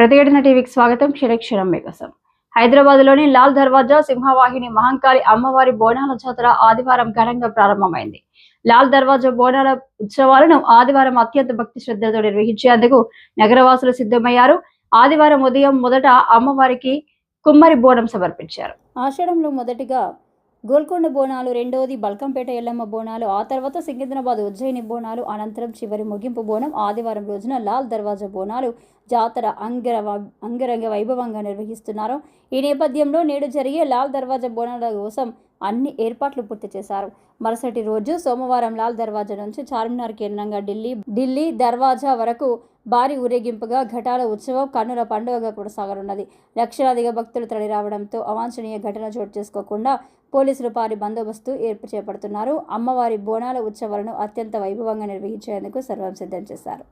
ప్రతిఘటన టీవీకి స్వాగతం. క్షణక్షణం మేకసం హైదరాబాద్లోని లాల్ దర్వాజా సింహవాహిని మహంకాళి అమ్మవారి బోనాల జాతర ఆదివారం ఘనంగా ప్రారంభమైంది. లాల్ దర్వాజా బోనాల ఉత్సవాలను ఆదివారం అత్యంత భక్తి శ్రద్ధలతో నిర్వహించేందుకు నగరవాసులు సిద్ధమయ్యారు. ఆదివారం ఉదయం మొదట అమ్మవారికి కుమ్మరి బోనం సమర్పించారు. ఆషాఢంలో మొదటిగా గోల్కొండ బోనాలు రెండోది బల్కంపేట ఎల్లమ్మ బోనాలు ఆ తర్వాత సికింద్రాబాద్ ఉజ్జయిని బోనాలు అనంతరం చివరి ముగింపు బోనం ఆదివారం రోజున లాల్ దర్వాజా బోనాలు జాతర అంగర అంగరంగ వైభవంగా నిర్వహిస్తున్నారు. ఈ నేపథ్యంలో నేడు జరిగే లాల్ దర్వాజా బోనాల కోసం అన్ని ఏర్పాట్లు పూర్తి చేశారు. మరుసటి రోజు సోమవారం లాల్ దర్వాజా నుంచి చార్మినార్ కేంద్రంగా ఢిల్లీ ఢిల్లీ దర్వాజా వరకు భారీ ఊరేగింపుగా ఘటాల ఉత్సవం కన్నుల పండుగగా కొనసాగనున్నది లక్షలాదిగా భక్తులు తరలి రావడంతో అవాంఛనీయ ఘటన చోటు చేసుకోకుండా పోలీసులు పారి బందోబస్తు ఏర్పు చేపడుతున్నారు. అమ్మవారి బోనాల ఉత్సవాలను అత్యంత వైభవంగా నిర్వహించేందుకు సర్వం సిద్ధం చేశారు.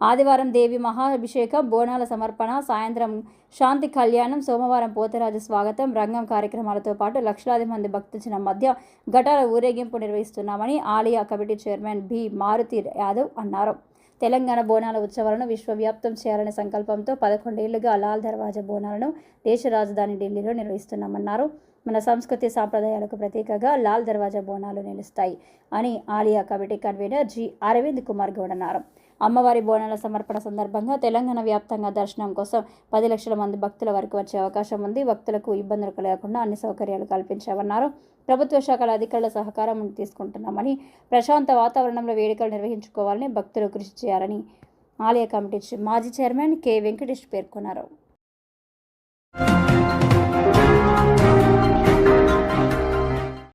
ఆదివారం దేవి మహాభిషేకం బోనాల సమర్పణ సాయంత్రం శాంతి కళ్యాణం సోమవారం పోతరాజు స్వాగతం రంగం కార్యక్రమాలతో పాటు లక్షలాది మంది భక్తుల మధ్య ఘటాల ఊరేగింపు నిర్వహిస్తున్నామని ఆలయ committee chairman B. Maruti Yadav అన్నారు. తెలంగాణ బోనాల ఉత్సవాలను విశ్వవ్యాప్తం చేయాలనే సంకల్పంతో పదకొండేళ్ళుగా లాల్ దర్వాజా బోనాలను దేశ రాజధాని ఢిల్లీలో నిర్వహిస్తున్నామన్నారు. మన సంస్కృతి సాంప్రదాయాలకు ప్రతీకగా లాల్ దర్వాజా బోనాలు నిలుస్తాయి అని Alia committee convener G. Aravind Kumar Goud అన్నారు. అమ్మవారి బోనాల సమర్పణ సందర్భంగా తెలంగాణ వ్యాప్తంగా దర్శనం కోసం పది లక్షల మంది భక్తుల వరకు వచ్చే అవకాశం ఉంది. భక్తులకు ఇబ్బందులు కలగకుండా అన్ని సౌకర్యాలు కల్పించామన్నారు. ప్రభుత్వ శాఖల అధికారుల సహకారం తీసుకుంటున్నామని ప్రశాంత వాతావరణంలో వేడుకలు నిర్వహించుకోవాలని భక్తులు కృషి చేయాలని ఆలయ కమిటీ మాజీ చైర్మన్ కె. వెంకటేష్ పేర్కొన్నారు.